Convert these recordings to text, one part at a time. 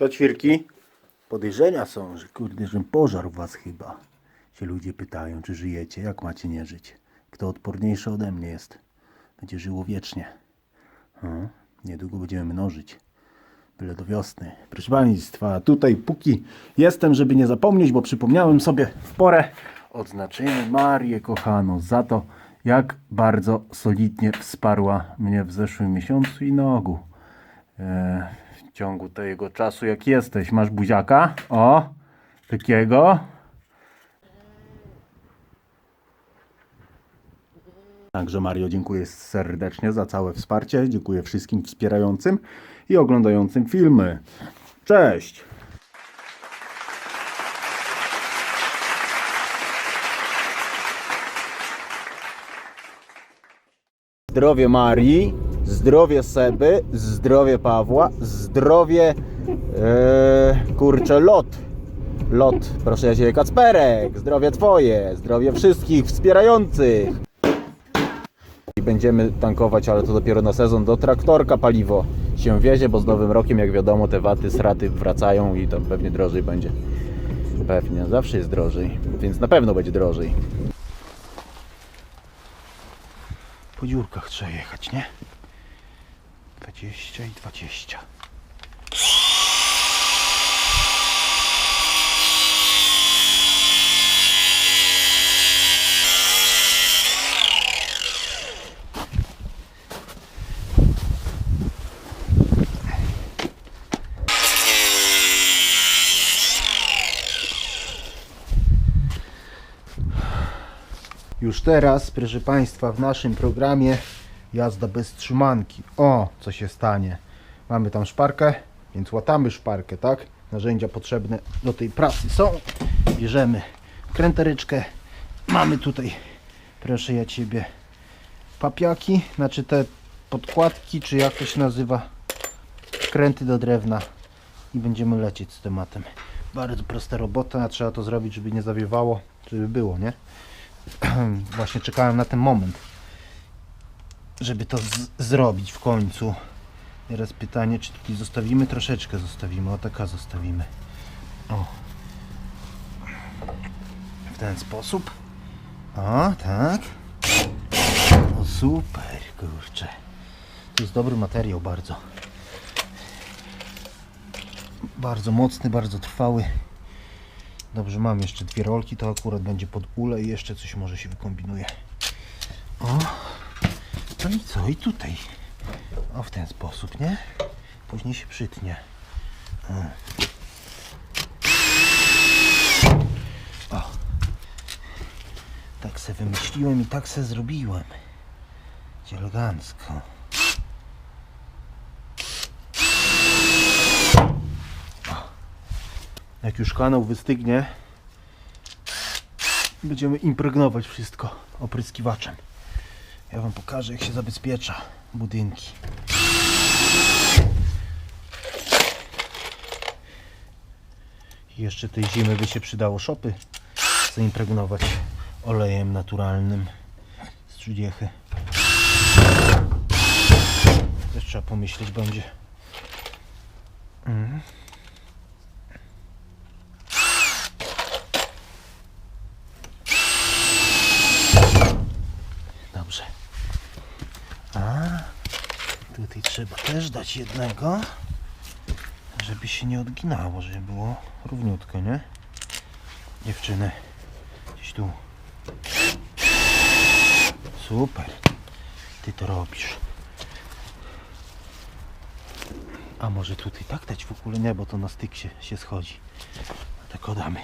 Co ćwirki? Podejrzenia są, że kurde, że pożar was chyba. Się ludzie pytają, czy żyjecie, jak macie nie żyć. Kto odporniejszy ode mnie jest, będzie żyło wiecznie. No, niedługo będziemy mnożyć. Byle do wiosny. Proszę Państwa, tutaj póki jestem, żeby nie zapomnieć, bo przypomniałem sobie w porę, odznaczymy Marię kochaną za to, jak bardzo solidnie wsparła mnie w zeszłym miesiącu i nogu. E, w ciągu tego czasu, jak jesteś. Masz buziaka? O, takiego. Także Mario, dziękuję serdecznie za całe wsparcie. Dziękuję wszystkim wspierającym i oglądającym filmy. Cześć! Zdrowie Marii, zdrowie Seby, zdrowie Pawła, zdrowie e, kurczę lot. Lot, proszę ja Cię Kacperek, zdrowie Twoje, zdrowie wszystkich wspierających. I będziemy tankować, ale to dopiero na sezon do traktorka paliwo się wiezie, bo z nowym rokiem, jak wiadomo, te waty, sraty wracają i tam pewnie drożej będzie. Pewnie, zawsze jest drożej, więc na pewno będzie drożej. Po dziurkach trzeba jechać, nie? 20 i 20. Już teraz, proszę Państwa, w naszym programie jazda bez trzymanki. O, co się stanie. Mamy tam szparkę, więc łatamy szparkę, tak? Narzędzia potrzebne do tej pracy są. Bierzemy kręteryczkę. Mamy tutaj, proszę ja Ciebie, papiaki, znaczy te podkładki, czy jak to się nazywa, kręty do drewna i będziemy lecieć z tematem. Bardzo prosta robota, trzeba to zrobić, żeby nie zawiewało, żeby było, nie? właśnie czekałem na ten moment, żeby to zrobić w końcu. Teraz pytanie, czy tutaj zostawimy? Troszeczkę zostawimy, o taka zostawimy. O. W ten sposób. O, tak. O, super, kurczę. To jest dobry materiał bardzo. Bardzo mocny, bardzo trwały. Dobrze, mam jeszcze dwie rolki, to akurat będzie pod ule i jeszcze coś może się wykombinuje. O, no i co? I tutaj. O, w ten sposób, nie? Później się przytnie. O. Tak se wymyśliłem i tak se zrobiłem. Elegancko. Jak już kanał wystygnie, będziemy impregnować wszystko opryskiwaczem. Ja Wam pokażę, jak się zabezpiecza budynki. I jeszcze tej zimy by się przydało szopy zaimpregnować olejem naturalnym z trudiechy. Też trzeba pomyśleć będzie. Mhm. Dobrze. A trzeba też dać jednego, żeby się nie odginało, żeby było równiutko, nie? Dziewczyny, gdzieś tu. Super. Ty to robisz. A może tutaj tak dać w ogóle nie, bo to na styk się, się schodzi. Tak odamy.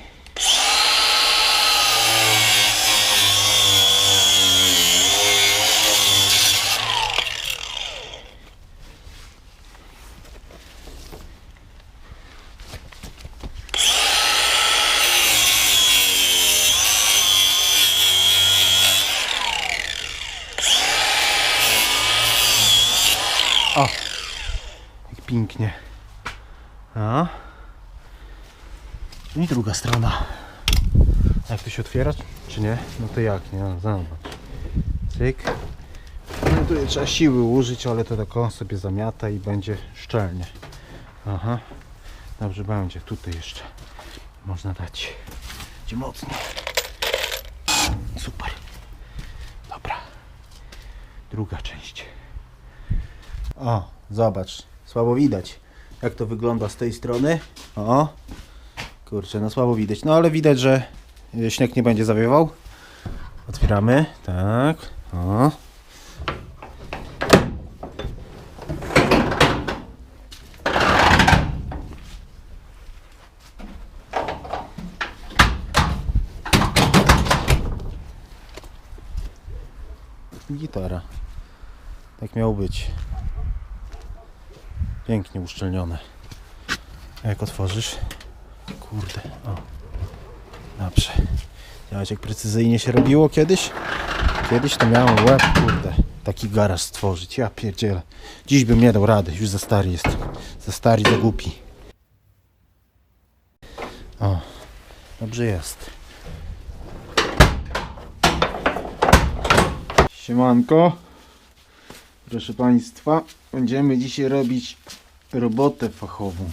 O! Jak pięknie. A? I druga strona. Jak to się otwiera, czy nie? No to jak, nie? No, zobacz. Cyk. No tutaj trzeba siły użyć, ale to tak sobie zamiata i będzie szczelnie. Aha. Dobrze będzie, tutaj jeszcze można dać. Będzie mocniej. Super. Dobra. Druga część. O, zobacz. Słabo widać. Jak to wygląda z tej strony. O. Kurczę, no słabo widać. No ale widać, że y, śnieg nie będzie zawiewał. Otwieramy. Tak. O. Gitara. Tak miało być. Pięknie uszczelnione. A jak otworzysz? Kurde. O. Dobrze. Widziałeś jak precyzyjnie się robiło kiedyś? Kiedyś to miałem łeb, kurde. Taki garaż stworzyć. Ja pierdzielę. Dziś bym nie dał rady. Już za stary jestem. Za stary, za głupi. O. Dobrze jest. Siemanko. Proszę Państwa, będziemy dzisiaj robić robotę fachową.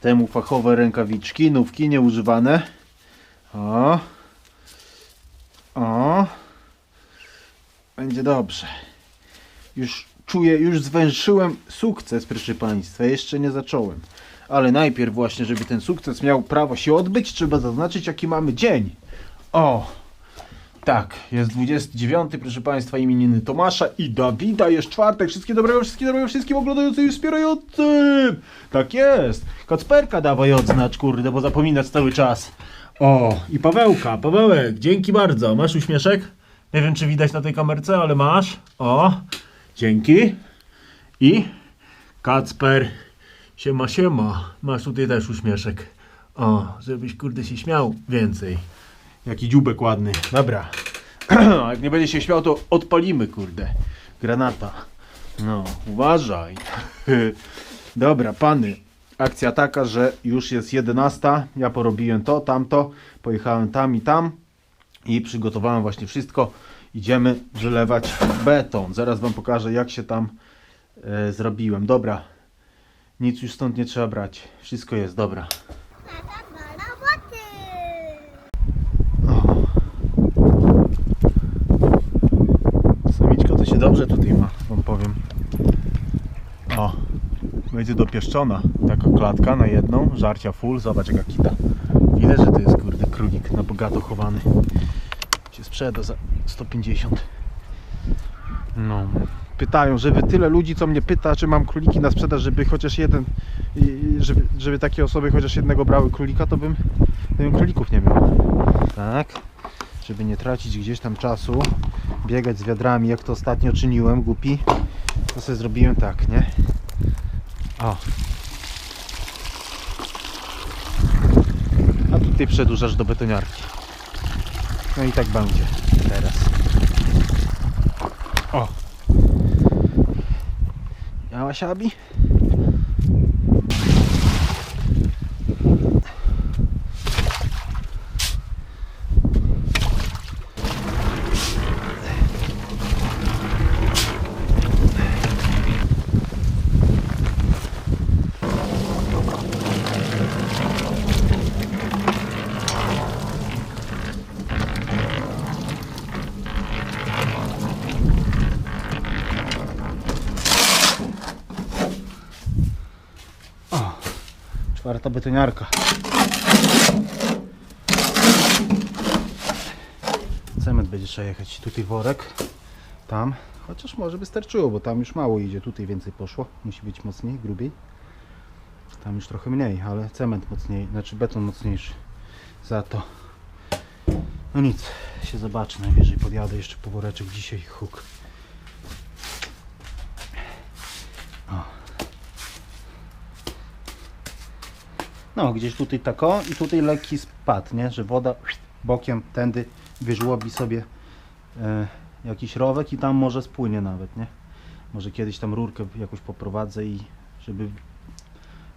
Temu fachowe rękawiczki, nówki nieużywane. O. O. Będzie dobrze. Już czuję, już zwęszyłem sukces, proszę Państwa. Jeszcze nie zacząłem. Ale najpierw właśnie, żeby ten sukces miał prawo się odbyć, trzeba zaznaczyć jaki mamy dzień. O. Tak, jest 29, proszę Państwa, imieniny Tomasza i Dawida, jest czwartek. Wszystkiego dobrego, wszystkiego dobrego wszystkim oglądającym i wspierającym. Tak jest. Kacperka dawaj odznacz, kurde, bo zapominać cały czas. O, i Pawełka, Pawełek, dzięki bardzo. Masz uśmieszek? Nie wiem, czy widać na tej kamerce, ale masz. O, dzięki. I Kacper, siema, siema. Masz tutaj też uśmieszek. O, żebyś, kurde, się śmiał więcej. Jaki dziubek ładny. Dobra. Jak nie będzie się śmiał, to odpalimy, kurde. Granata. No, uważaj. Dobra, pany. Akcja taka, że już jest 11. Ja porobiłem to, tamto. Pojechałem tam i tam. I przygotowałem właśnie wszystko. Idziemy wylewać beton. Zaraz wam pokażę, jak się tam e, zrobiłem. Dobra. Nic już stąd nie trzeba brać. Wszystko jest, dobra. Dobrze tutaj ma, wam powiem. O, będzie dopieszczona. Taka klatka na jedną, żarcia full. Zobacz jaka kita. Widać, że to jest kurde królik na bogato chowany. Się sprzeda za 150. No. Pytają, żeby tyle ludzi, co mnie pyta, czy mam króliki na sprzedaż, żeby chociaż jeden, żeby, żeby takie osoby chociaż jednego brały królika, to bym, to bym królików nie miał. Tak żeby nie tracić gdzieś tam czasu, biegać z wiadrami, jak to ostatnio czyniłem, głupi, to sobie zrobiłem tak, nie? O. A tutaj przedłużasz do betoniarki. No i tak będzie teraz. O. Miałaś Abi? Czwarta betoniarka. Cement będzie trzeba jechać. Tutaj worek. Tam. Chociaż może by starczyło, bo tam już mało idzie. Tutaj więcej poszło. Musi być mocniej, grubiej. Tam już trochę mniej, ale cement mocniej, znaczy beton mocniejszy. Za to. No nic, się zobaczy. Najwyżej podjadę jeszcze po woreczek dzisiaj. Huk. No, gdzieś tutaj tako i tutaj lekki spad, nie? Że woda bokiem tędy wyżłobi sobie e, jakiś rowek i tam może spłynie nawet, nie? Może kiedyś tam rurkę jakoś poprowadzę i żeby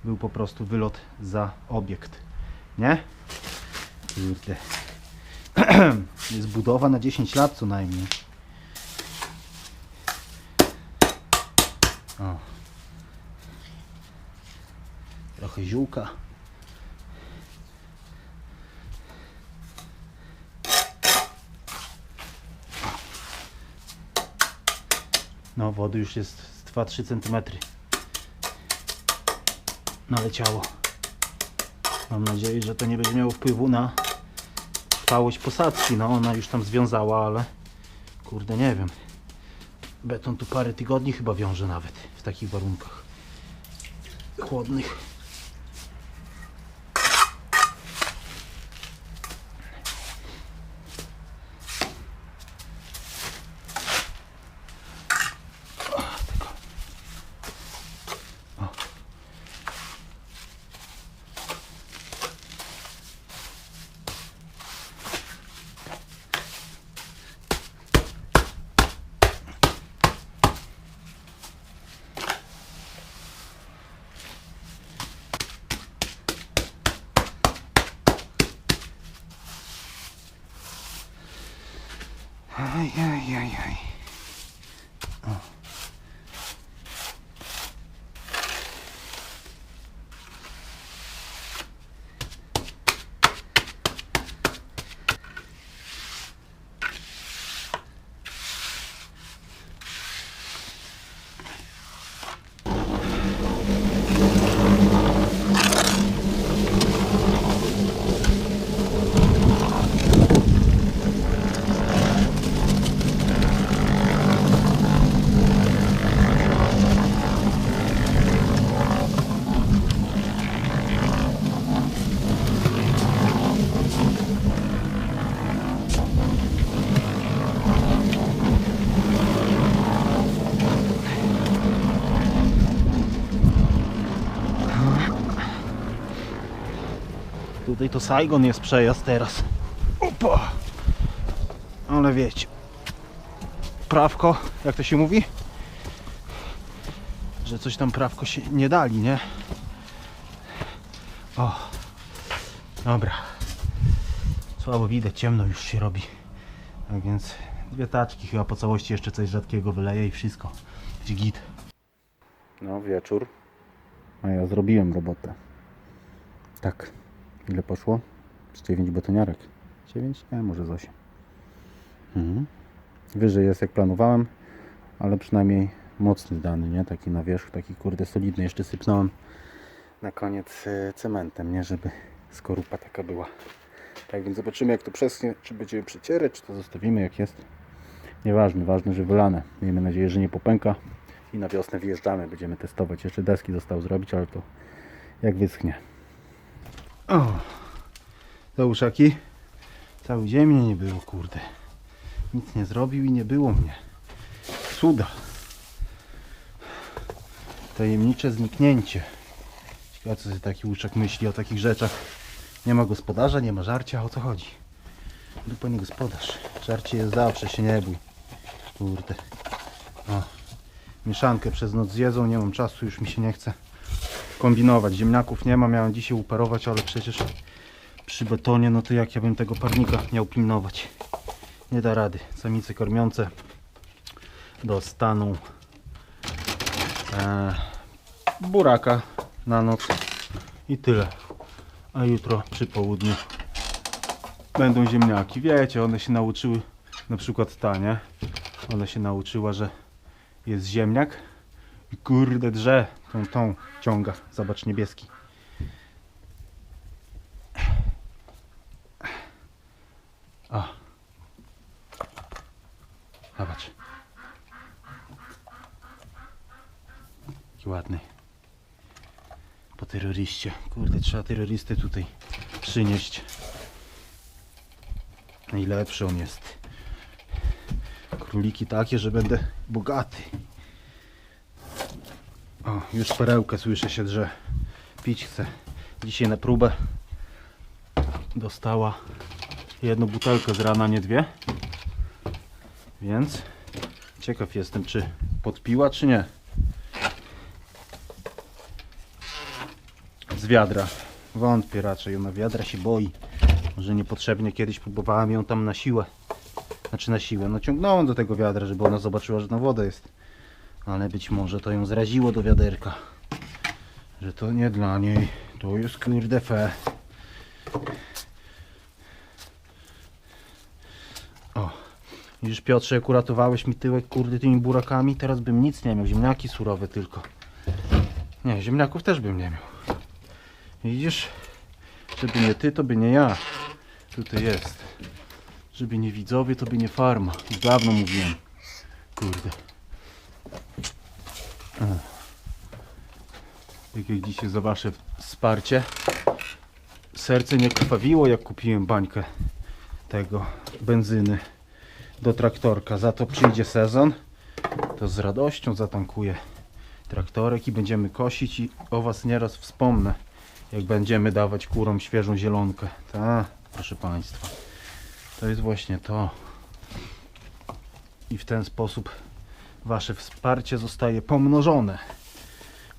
był po prostu wylot za obiekt, nie? Kurde. Jest budowa na 10 lat co najmniej. O. Trochę ziółka. No, wody już jest z 2-3 cm. Naleciało. Mam nadzieję, że to nie będzie miało wpływu na trwałość posadzki. No, ona już tam związała, ale kurde, nie wiem. Beton tu parę tygodni chyba wiąże nawet w takich warunkach chłodnych. いはいはいはい。Tutaj to Saigon jest przejazd teraz. Opa! Ale wiecie. Prawko, jak to się mówi? Że coś tam prawko się nie dali, nie? O. Dobra. Słabo widać, ciemno już się robi. Tak więc dwie taczki chyba po całości jeszcze coś rzadkiego wyleję i wszystko. Git. No wieczór. A ja zrobiłem robotę. Tak. Ile poszło? Z 9 betoniarek. 9? Nie, może z 8. Mhm. Wyżej jest jak planowałem, ale przynajmniej mocny dany, nie? Taki na wierzch, taki kurde solidny. Jeszcze sypnąłem na koniec e, cementem, nie? Żeby skorupa taka była. Tak więc zobaczymy jak to przeschnie, czy będziemy przecierać, czy to zostawimy jak jest. Nieważne, ważne, że wylane. Miejmy nadzieję, że nie popęka i na wiosnę wjeżdżamy. Będziemy testować. Jeszcze deski zostało zrobić, ale to jak wyschnie. O, to uszaki. Cały dzień nie było, kurde. Nic nie zrobił i nie było mnie. Cuda. Tajemnicze zniknięcie. Ciekawe co taki łuczek myśli o takich rzeczach. Nie ma gospodarza, nie ma żarcia, o co chodzi? Dupa nie gospodarz. Żarcie jest zawsze, się nie bój. Kurde. O. Mieszankę przez noc zjedzą, nie mam czasu, już mi się nie chce kombinować. Ziemniaków nie ma, miałem dzisiaj uparować, ale przecież przy betonie, no to jak ja bym tego parnika miał pilnować? Nie da rady. Samice kormiące dostaną e, buraka na noc i tyle. A jutro przy południu będą ziemniaki. Wiecie, one się nauczyły, na przykład ta, nie? Ona się nauczyła, że jest ziemniak i kurde drze tą, tą ciąga. Zobacz niebieski. O. Zobacz. Jaki ładny. Po terroryście. Kurde, trzeba terrorystę tutaj przynieść. Najlepszy on jest. Króliki takie, że będę bogaty. O, już perełkę słyszę się drze. Pić chcę. Dzisiaj na próbę dostała jedną butelkę z rana, nie dwie. Więc ciekaw jestem, czy podpiła, czy nie. Z wiadra. Wątpię raczej, ona wiadra się boi. Może niepotrzebnie kiedyś próbowałem ją tam na siłę. Znaczy na siłę. No ciągnąłem do tego wiadra, żeby ona zobaczyła, że na wodę jest. Ale być może to ją zraziło do wiaderka. Że to nie dla niej, To jest kurde fe. O. Widzisz Piotrze, jak uratowałeś mi tyłek kurde tymi burakami, teraz bym nic nie miał. Ziemniaki surowe tylko. Nie, ziemniaków też bym nie miał. Widzisz? Żeby nie ty, to by nie ja. Tutaj jest. Żeby nie widzowie, to by nie farma. Już dawno mówiłem. Kurde. Tak jak dzisiaj za wasze wsparcie. Serce nie krwawiło, jak kupiłem bańkę tego benzyny do traktorka. Za to przyjdzie sezon. To z radością zatankuję traktorek i będziemy kosić i o was nieraz wspomnę, jak będziemy dawać kurom świeżą zielonkę. Ta, proszę Państwa. To jest właśnie to. I w ten sposób Wasze wsparcie zostaje pomnożone.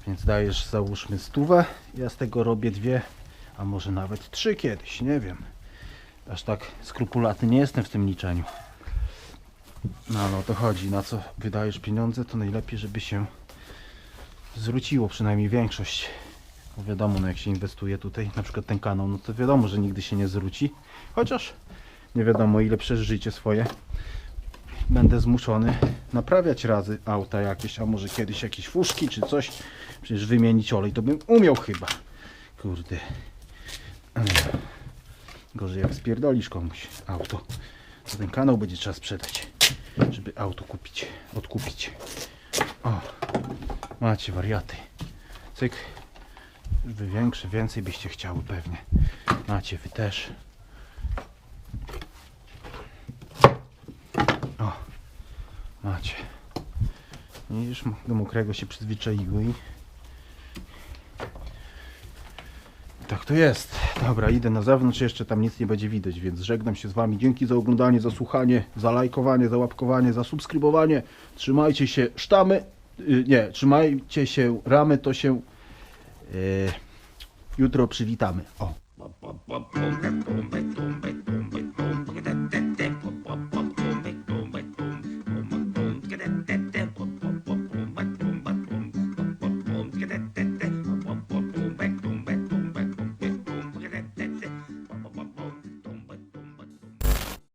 Więc dajesz załóżmy stówę, ja z tego robię dwie, a może nawet trzy kiedyś, nie wiem. Aż tak skrupulatny nie jestem w tym liczeniu. No ale o to chodzi, na co wydajesz pieniądze, to najlepiej, żeby się zwróciło przynajmniej większość. Bo wiadomo, no jak się inwestuje tutaj, na przykład ten kanał, no to wiadomo, że nigdy się nie zwróci. Chociaż nie wiadomo ile przez życie swoje będę zmuszony naprawiać razy auta jakieś, a może kiedyś jakieś fuszki czy coś. Przecież wymienić olej to bym umiał chyba. Kurde. Gorzej jak spierdolisz komuś auto. To ten kanał będzie trzeba sprzedać, żeby auto kupić, odkupić. O, macie wariaty. Cyk. Wy większe, więcej byście chciały pewnie. Macie wy też. Macie. Widzisz, do mokrego się przyzwyczaiły i tak to jest. Dobra, idę na zewnątrz, jeszcze tam nic nie będzie widać, więc żegnam się z Wami. Dzięki za oglądanie, za słuchanie, za lajkowanie, za łapkowanie, za subskrybowanie. Trzymajcie się sztamy, y, nie, trzymajcie się ramy, to się y, jutro przywitamy. O.